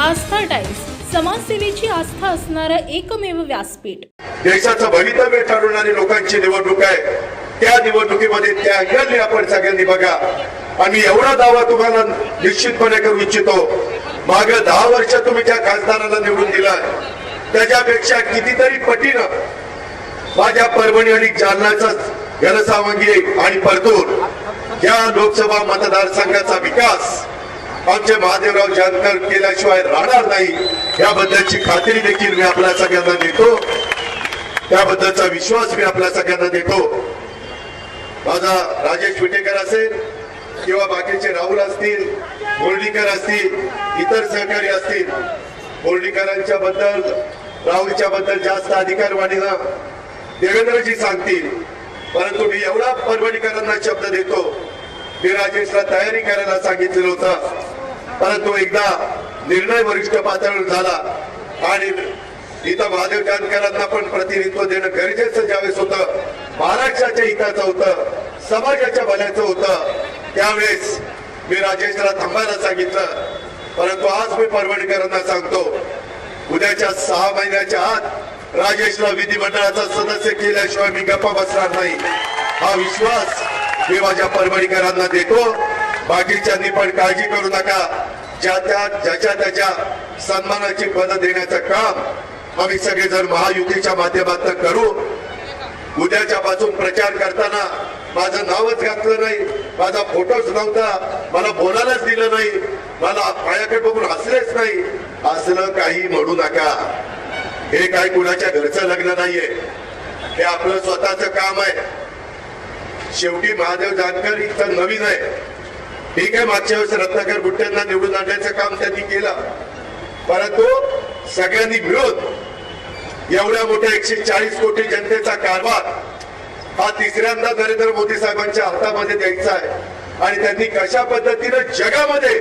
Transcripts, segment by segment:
आस्था times समाजसेवेची आस्था असणारं एकमेव व्यासपीठ. देशाचं भवितव्य ठरवणारी लोकांची निवडणूक आहे त्या निवडणुकीमध्ये त्या अँगलने आपण सगळ्यांनी बघा. आणि एवढा दावा तुम्हाला निश्चितपणे करू इच्छितो. माग दहा वर्ष तुम्ही त्या खासदाराला निवडून दिला त्याच्यापेक्षा कितीतरी पटीनं माझ्या परभणी आणि जालन्याचा घनसावंगी आणि परतूर. या लोकसभा मतदारसंघाचा विकास आमचे महादेवराव जानकर केल्याशिवाय राहणार नाही याबद्दलची खात्री देखील मी आपल्या सगळ्यांना देतो. त्याबद्दलचा विश्वास मी आपल्या सगळ्यांना देतो. माझा राजेश विटेकर असेल किंवा बाकीचे राहुल असतील बोर्डीकर असतील इतर सहकारी असतील बोर्डीकरांच्या बद्दल राहुलच्या बद्दल जास्त अधिकार वाढीला देवेंद्रजी सांगतील. परंतु मी एवढा परभणीकरांना शब्द देतो मी राजेशला तयारी करायला सांगितलेलं होतं. परंतु एकदा निर्णय वरिष्ठ पातळीवर झाला आणि इथं महादेव जानकरांना पण प्रतिनिधित्व देणं गरजेचं ज्यावेळेस होतं महाराष्ट्राच्या हिताचं होतं समाजाच्या भल्याचं होतं त्यावेळेस मी राजेशला थांबायला सांगितलं. परंतु आज मी परभणीकरांना सांगतो उद्याच्या सहा महिन्याच्या आत राजेशला विधिमंडळाचा सदस्य केल्याशिवाय मी गप्पा बसणार नाही. हा विश्वास मी माझ्या परभणीकरांना देतो. बाकीच्यांनी पण काळजी करू नका. ज्या त्या ज्याच्या त्याच्या सन्मानाची पद देण्याचं काम आम्ही सगळेजण महायुतीच्या माध्यमातून करू. उद्याच्या पासून प्रचार करताना माझं नावच घातलं नाही माझा फोटोच नव्हता मला बोलायलाच दिलं नाही मला पायाकडे बघून हसलेच नाही. असलं काही म्हणू नका. हे काय कुणाच्या घरचं लग्न नाहीये. हे आपलं स्वतःच काम आहे. शेवटी महादेव जानकर इथं नवीन आहे. ठीक आहे मागच्या वेळेस रत्नाकर गुट्ट्यांना निवडून आणण्याचं काम त्यांनी केलं. परंतु सगळ्यांनी मिळून एवढ्या मोठ्या एकशे चाळीस कोटी जनतेचा कारभार हा तिसऱ्यांदा नरेंद्र मोदी साहेबांच्या हातामध्ये द्यायचा आहे. आणि त्यांनी कशा पद्धतीनं जगामध्ये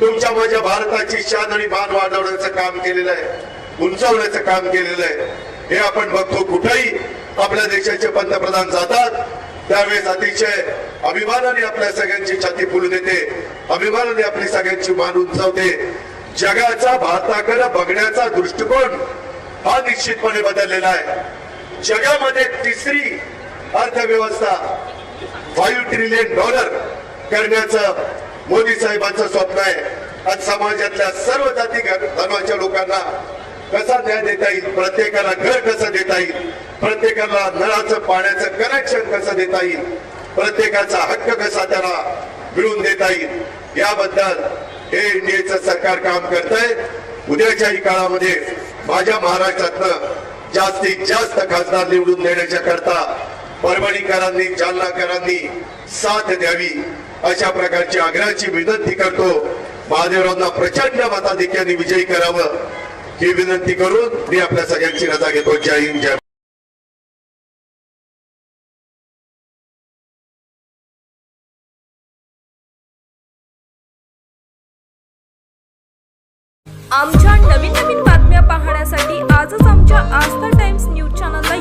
तुमच्या माझ्या भारताची शान आणि मान वाढवण्याचं काम केलेलं आहे उंचावण्याचं काम केलेलं आहे हे आपण बघतो कुठेही आपल्या देशाचे पंतप्रधान जातात. त्यावेळेस अतिशय अभिमानाने आपल्या सगळ्यांची छाती फुलून येते. अभिमानाने आपली सगळ्यांची मान उंचावते. जगाचा भारताकडे बघण्याचा दृष्टिकोन हा निश्चितपणे बदललेला आहे. जगामध्ये तिसरी अर्थव्यवस्था फाईव्ह ट्रिलियन डॉलर करण्याचं मोदी साहेबांचं स्वप्न आहे. आज समाजातल्या सर्व जाती धर्माच्या लोकांना कसा न्याय देता येईल? प्रत्येकाला घर कसं देता येईल? प्रत्येकाला नळाचं पाण्याचं कनेक्शन कसं देता येईल? प्रत्येकाचा हक्क कसा त्याला मिळवून देता येईल? याबद्दल हे इंडियाचं सरकार काम करत आहे उद्याच्याही काळामध्ये माझ्या महाराष्ट्रातनं जास्तीत जास्त खासदार निवडून देण्याच्या करता परभणीकरांनी जालनाकरांनी साथ द्यावी अशा प्रकारची आग्रहाची विनंती करतो. महादेवरावांना प्रचंड मताधिक्याने विजयी करावं. ही विनंती करून मी आपल्या सगळ्यांची रजा घेतो. जय हिंद जय आमच्या नवीन नवीन बातम्या पाहण्यासाठी आजच आमच्या आस्था टाइम्स न्यूज चॅनलला